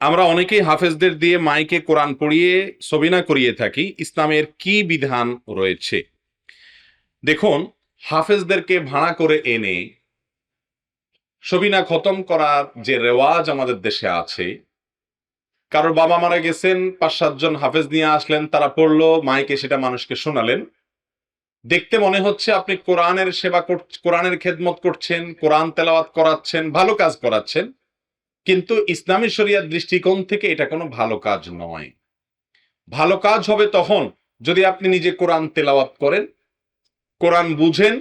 আমরা অনেকেই হাফেজদের দিয়ে মাইকে কোরআন পড়িয়ে সবিনা করিয়ে থাকি, ইসলামের কি বিধান রয়েছে? দেখুন, হাফেজদেরকে ভাড়া করে এনে সবিনা খতম করার যে রেওয়াজ আমাদের দেশে আছে, কারোর বাবা মারা গেছেন, পাঁচ সাতজন হাফেজ নিয়ে আসলেন, তারা পড়ল, মাইকে সেটা মানুষকে শোনালেন। দেখতে মনে হচ্ছে আপনি কোরআনের সেবা কর- কোরআনের খেদমত করছেন, কোরআন তেলাওয়াত করাচ্ছেন, ভালো কাজ করাচ্ছেন কিন্তু ইসলামী শরিয়ার দৃষ্টিকোণ থেকে এটা কোনো ভালো কাজ নয়। ভালো কাজ হবে তখন যদি আপনি নিজে কোরআন তেলাওয়াত করেন, কোরআন বুঝেন,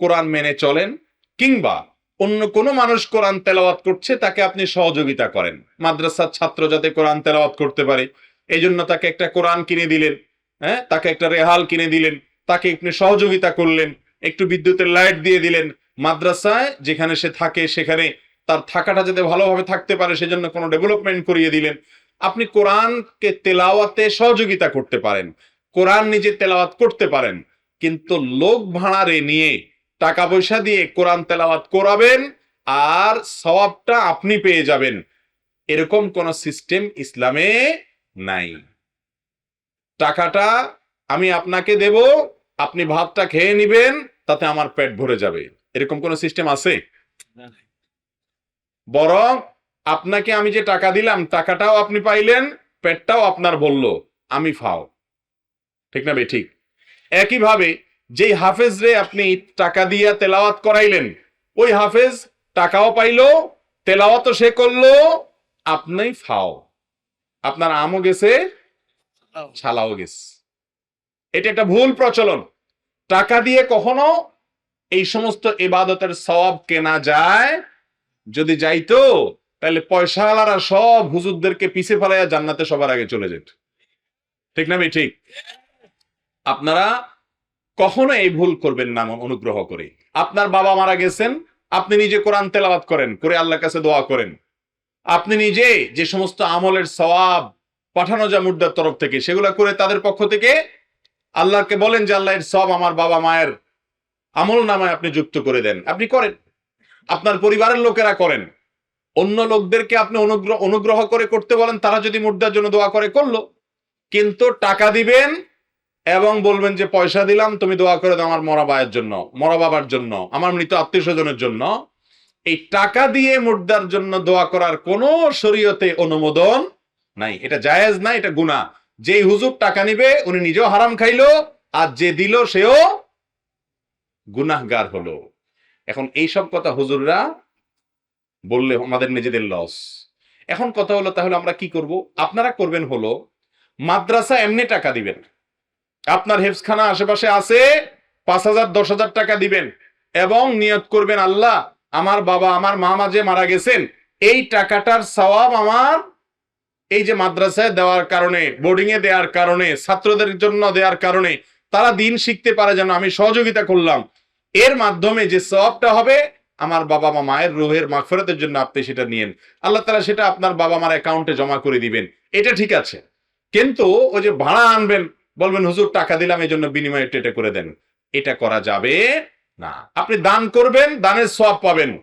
কোরআন মেনে চলেন, কিংবা অন্য কোনো মানুষ কোরআন তেলাওয়াত করছে তাকে আপনি সহযোগিতা করেন। মাদ্রাসার ছাত্র যাতে কোরআন তেলাওয়াত করতে পারে। এই জন্য তাকে একটা কোরআন কিনে দিলেন হ্যাঁ? তাকে একটা রেহাল কিনে দিলেন, তাকে আপনি সহযোগিতা করলেন, একটু বিদ্যুতের লাইট দিয়ে দিলেন। মাদ্রাসায় যেখানে সে থাকে সেখানে তার থাকাটা যাতে ভালোভাবে থাকতে পারে, সেজন্য কোনো ডেভেলপমেন্ট করিয়ে দিলেন। আপনি কোরআনকে তেলাওয়াতে সহযোগিতা করতে পারেন। কোরআন নিজে তেলাওয়াত করতে পারেন। কিন্তু লোক ভাড়ারে নিয়ে টাকা পয়সা দিয়ে কোরআন তেলাওয়াত করাবেন আর সওয়াবটা আপনি পেয়ে যাবেন। এরকম কোন সিস্টেম ইসলামে নাই। টাকাটা আমি আপনাকে দেব, আপনি ভাতটা খেয়ে নিবেন, তাতে আমার পেট ভরে যাবে। এরকম কোন সিস্টেম আছে? বরং আপনাকে আমি যে টাকা দিলাম টাকাটাও আপনি পাইলেন পেটটাও আপনার বলল আমি ফাও। ঠিক না বে ঠিক? একইভাবে যেই হাফেজ রে আপনি টাকা দিয়া তেলাওয়াত করাইলেন ওই হাফেজ টাকাও পাইল তেলাওয়াতও সে করল আপনি ফাও। আপনার আমও গেছে ছালাও গেছে। এটা একটা ভুল প্রচলন। টাকা দিয়ে কখনো এই সমস্ত এবাদতের সওয়াব কেনা যায় যদি যাইতো, তাহলে পয়সাওয়ালারা সব হুজুরদেরকে পিছে ফেলাইয়া জান্নাতে সবার আগে চলে যেত। ঠিক না ঠিক। আপনারা কখনো এই ভুল করবেন না অনুগ্রহ করে। আপনার বাবা মারা গেছেন, আপনি নিজে কোরআন তেলাওয়াত করেন, করে আল্লাহর কাছে দোয়া করেন। আপনি নিজে যে সমস্ত আমলের সওয়াব পাঠানো যা মুদ্রার তরফ থেকে, সেগুলো করে তাদের পক্ষ থেকে আল্লাহকে বলেন যে আল্লাহ সব আমার বাবা মায়ের আমল নামায় আপনি যুক্ত করে দেন। আপনি করেন। আপনার পরিবারের লোকেরা করেন। অন্য লোকদেরকে আপনি অনুগ্রহ অনুগ্রহ করে করতে বলেন, তারা যদি মুদ্রার জন্য দোয়া করে, করল। কিন্তু টাকা দিবেন এবং বলবেন যে, পয়সা দিলাম, তুমি দোয়া করে দাও আমার মরা বায়ের জন্য, মরা বাবার জন্য, আমার মৃত আত্মীয় স্বজনের জন্য। এই টাকা দিয়ে মুর্দার জন্য দোয়া করার কোনো শরীয়তে অনুমোদন নাই। এটা জায়েজ না, এটা গুনাহ। যেই হুজুর টাকা নিবে, উনি নিজেও হারাম খাইলো, আর যে দিল, সেও গুনাহগার হলো। এখন এই সব কথা হুজুররা বললে আমাদের নিজেদের লস এখন কথা হলো, তাহলে আমরা কি করব? আপনারা করবেন হলো, মাদ্রাসা এমনি টাকা দিবেন। আপনার হেফসখানা আশেপাশে আছে, পাঁচ হাজার, দশ হাজার টাকা দিবেন এবং নিয়ত করবেন, আল্লাহ, আমার বাবা, আমার মা মাঝে মারা গেছেন, এই টাকাটার সওয়াব আমার এই যে মাদ্রাসায় দেওয়ার কারণে বোর্ডিং এ দেওয়ার কারণে, ছাত্রদের জন্য দেওয়ার কারণে, তারা দিন শিখতে পারে যেন, আমি সহযোগিতা করলাম। এর মাধ্যমে যে সবটা হবে, আমার বাবা মা মায়ের রোহের মাগফিরাতের জন্য আপনি সেটা নিয়েন। আল্লাহ তালা সেটা আপনার বাবা মার অ্যাকাউন্টে জমা করে দিবেন। এটা ঠিক আছে। কিন্তু ওই যে ভাড়া আনবেন, বলবেন, হুজুর, টাকা দিলাম এই জন্য বিনিময়ে এটা করে দেন। এটা করা যাবে না। আপনি দান করবেন, দানের সব পাবেন।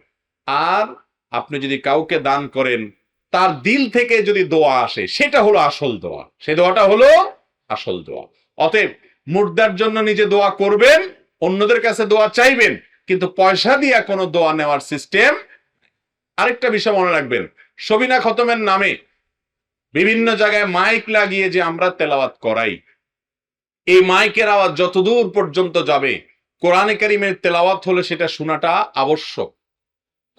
আর আপনি যদি কাউকে দান করেন, তার দিল থেকে যদি দোয়া আসে, সেটা হলো আসল দোয়া। সে দোয়াটা হলো আসল দোয়া। অতএব মুর্দার জন্য নিজে দোয়া করবেন অন্যদের কাছে দোয়া চাইবেন, কিন্তু পয়সা দিয়া কোনো দোয়া নেওয়ার সিস্টেম আরেকটা বিষয় মনে রাখবেন। সবিনা খতমের নামে বিভিন্ন জায়গায় মাইক লাগিয়ে যে আমরা তেলাওয়াত করাই। এই মাইকের আওয়াজ যতদূর পর্যন্ত যাবে, কোরআনে কারিমের তেলাওয়াত হলে সেটা শোনাটা আবশ্যক।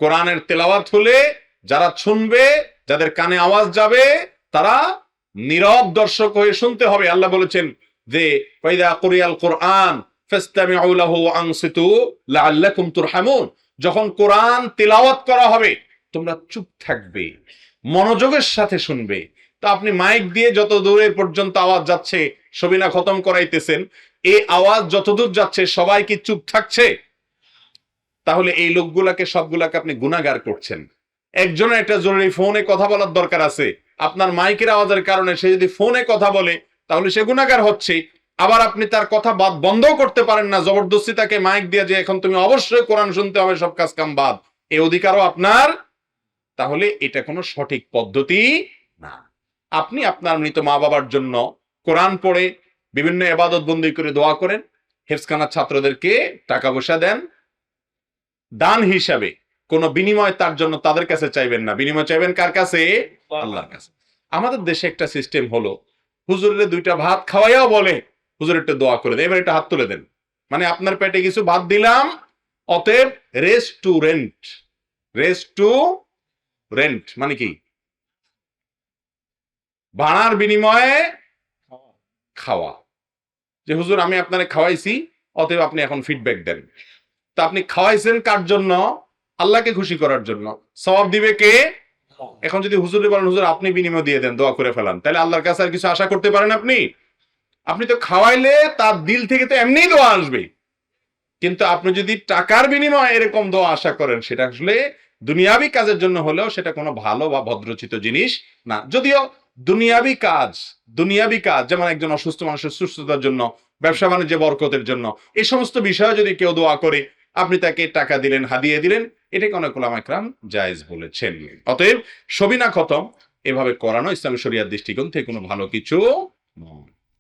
কোরআনের তেলাওয়াত হলে যারা শুনবে, যাদের কানে আওয়াজ যাবে, তারা নীরব দর্শক হয়ে শুনতে হবে। আল্লাহ বলেছেন যে কুরিয়াল কোরআন যখন কোরআন তেলাওয়াত করা হবে, তোমরা চুপ থাকবে, মনোযোগের সাথে শুনবে। তো আপনি মাইক দিয়ে যত দূরে পর্যন্ত আওয়াজ যাচ্ছে সবিনা খতম করাইতেছেন, এই আওয়াজ যতদূর যাচ্ছে, সবাই কি চুপ থাকছে? তাহলে এই লোকগুলাকে, সবগুলাকে আপনি গুনাগার করছেন। একজনের একটা জরুরি ফোনে কথা বলার দরকার আছে। আপনার মাইকের আওয়াজের কারণে সে যদি ফোনে কথা বলে, তাহলে সে গুনাগার হচ্ছে। আবার আপনি তার কথা বাদ বন্ধও করতে পারেন না। জবরদস্তি তাকে মাইক দিয়ে যে এখন তুমি অবশ্যই কোরআন শুনতে হবে সব কাজ কাম বাদ। এই অধিকারও আপনার। তাহলে এটা কোনো সঠিক পদ্ধতি না। আপনি আপনার মৃত মা বাবার জন্য কোরআন পড়ে বিভিন্ন এবাদত বন্দি করে দোয়া করেন হেফসখানার ছাত্রদেরকে টাকা পয়সা দেন। দান হিসাবে কোনো বিনিময় তার জন্য তাদের কাছে চাইবেন না। বিনিময় চাইবেন কার কাছে? আল্লাহর কাছে। আমাদের দেশে একটা সিস্টেম হলো হুজুরের দুইটা ভাত খাওয়াইয়াও বলে হুজুর একটা দোয়া করে দেন এবার একটা হাত তুলে দেন। মানে আপনার পেটে কিছু বাদ দিলাম অতএব রেস্টুরেন্ট। রেস্টু রেন্ট মানে কি? ভাড়ার বিনিময়ে খাওয়া। যে হুজুর আমি আপনারে খাওয়াইছি অতএব আপনি এখন ফিডব্যাক দেন। তা আপনি খাওয়াইছেন কার জন্য? আল্লাহকে খুশি করার জন্য। সওয়াব দিবে কে? এখন যদি হুজুরে বলেন হুজুর আপনি বিনিময় দিয়ে দেন দোয়া করে ফেলান। তাহলে আল্লাহর কাছে আর কিছু আশা করতে পারেন আপনি? আপনি তো খাওয়াইলে তার দিল থেকে তো এমনিই দোয়া আসবে। কিন্তু আপনি যদি টাকার বিনিময়ে এরকম দোয়া আশা করেন, সেটা আসলে দুনিয়াবি কাজের জন্য হলেও সেটা কোনো ভালো বা ভদ্রচিত জিনিস না। যদিও দুনিয়াবি কাজ দুনিয়াবি কাজ, যেমন একজন অসুস্থ মানুষের সুস্থতার জন্য, ব্যবসা বাণিজ্য বরকতের জন্য এই সমস্ত বিষয়ে যদি কেউ দোয়া করে, আপনি তাকে টাকা দিলেন, হাদিয়ে দিলেন, এটাকে অনেক ওলামা একরাম জায়েজ বলেছেন। অতএব সবিনা খতম। এভাবে করানো ইসলামী শরিয়ার দৃষ্টিকোণ থেকে কোনো ভালো কিছু নয়।